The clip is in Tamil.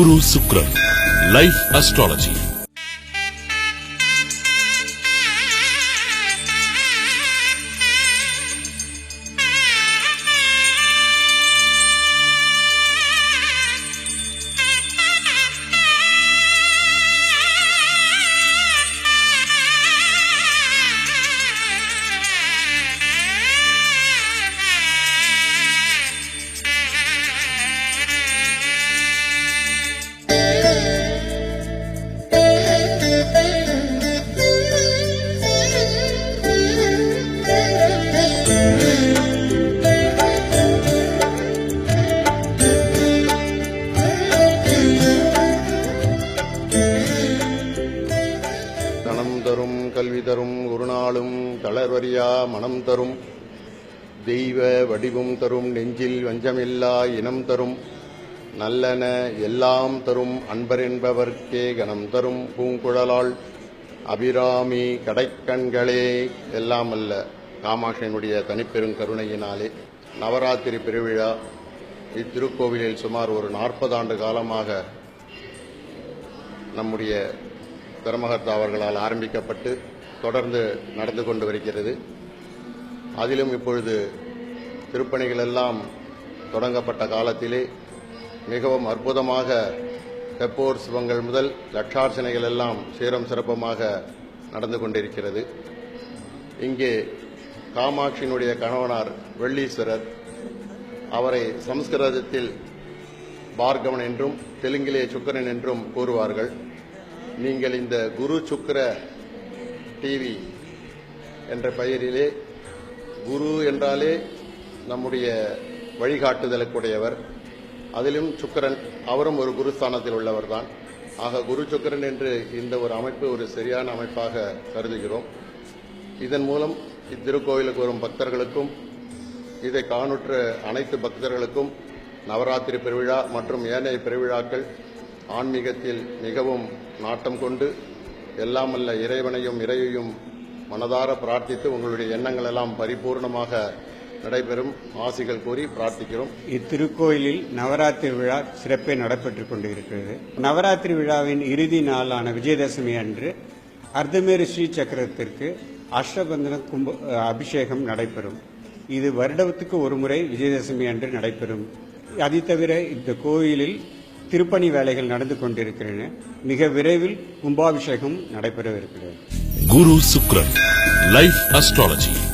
குரு சுக்ரன் லைஃப் அஸ்ட்ராலஜி தரும் கல்வி தரும் ஒரு நாளும் தளர்வரியா மனம் தரும். தெய்வ வடிவும் தரும் நெஞ்சில் வஞ்சமில்லா இனம் தரும். நல்லன எல்லாம் தரும் அன்பரென்பவர்க்கே கணம் தரும் பூங்குழலாள். அபிராமி கடைக்கண்களே எல்லாம் அல்ல. காமாட்சியினுடைய தனிப்பெரும் கருணையினாலே நவராத்திரி பெருவிழா இத்திருக்கோவிலில் சுமார் ஒரு நாற்பது ஆண்டு காலமாக நம்முடைய தர்மகர்த்தா அவர்களால் ஆரம்பிக்கப்பட்டு தொடர்ந்து நடந்து கொண்டு வருகிறது. அதிலும் இப்பொழுது திருப்பணிகள் எல்லாம் தொடங்கப்பட்ட காலத்திலே மிகவும் அற்புதமாக தெப்போர் சிவங்கள் முதல் லட்சார்ச்சனைகள் எல்லாம் சீரம் சிறப்பமாக நடந்து கொண்டிருக்கிறது. இங்கே காமாட்சியினுடைய கணவனார் வெள்ளீஸ்வரர் அவரை சமஸ்கிருதத்தில் பார்கவன் என்றும் தெலுங்கிலே சுக்கரன் என்றும் கூறுவார்கள். நீங்கள் இந்த குரு சுக்கர டிவி என்ற பெயரிலே குரு என்றாலே நம்முடைய வழிகாட்டுதலுக்குடையவர். அதிலும் சுக்கரன் அவரும் ஒரு குருஸ்தானத்தில் உள்ளவர்தான். ஆக குரு சுக்கரன் என்று இந்த ஒரு அமைப்பு ஒரு சரியான அமைப்பாக கருதுகிறோம். இதன் மூலம் இத்திருக்கோயிலுக்கு வரும் பக்தர்களுக்கும் இதை காணுற்ற அனைத்து பக்தர்களுக்கும் நவராத்திரி பெருவிழா மற்றும் ஏனைய பெருவிழாக்கள் ஆன்மீகத்தில் மிகவும் நாட்டம் கொண்டு எல்லாமல்ல இறைவனையும் இறையையும் மனதார பிரார்த்தித்து உங்களுடைய எண்ணங்கள் எல்லாம் பரிபூர்ணமாக நடைபெறும் ஆசிகள் கூறி பிரார்த்திக்கிறோம். இத்திருக்கோயிலில் நவராத்திரி விழா சிறப்பே நடைபெற்றுக் கொண்டிருக்கிறது. நவராத்திரி விழாவின் இறுதி நாளான விஜயதசமி அன்று அர்த்தமேரு ஸ்ரீ சக்கரத்திற்கு அஷ்டபந்தன கும்ப அபிஷேகம் நடைபெறும். இது வருடத்துக்கு ஒரு முறை விஜயதசமி அன்று நடைபெறும். அது தவிர இந்த கோயிலில் திருப்பணி வேலைகள் நடந்து கொண்டிருக்கின்றன. மிக விரைவில் கும்பாபிஷேகம் நடைபெறவிருக்கிறது. குரு சுக்ரன் லைஃப் அஸ்ட்ராலஜி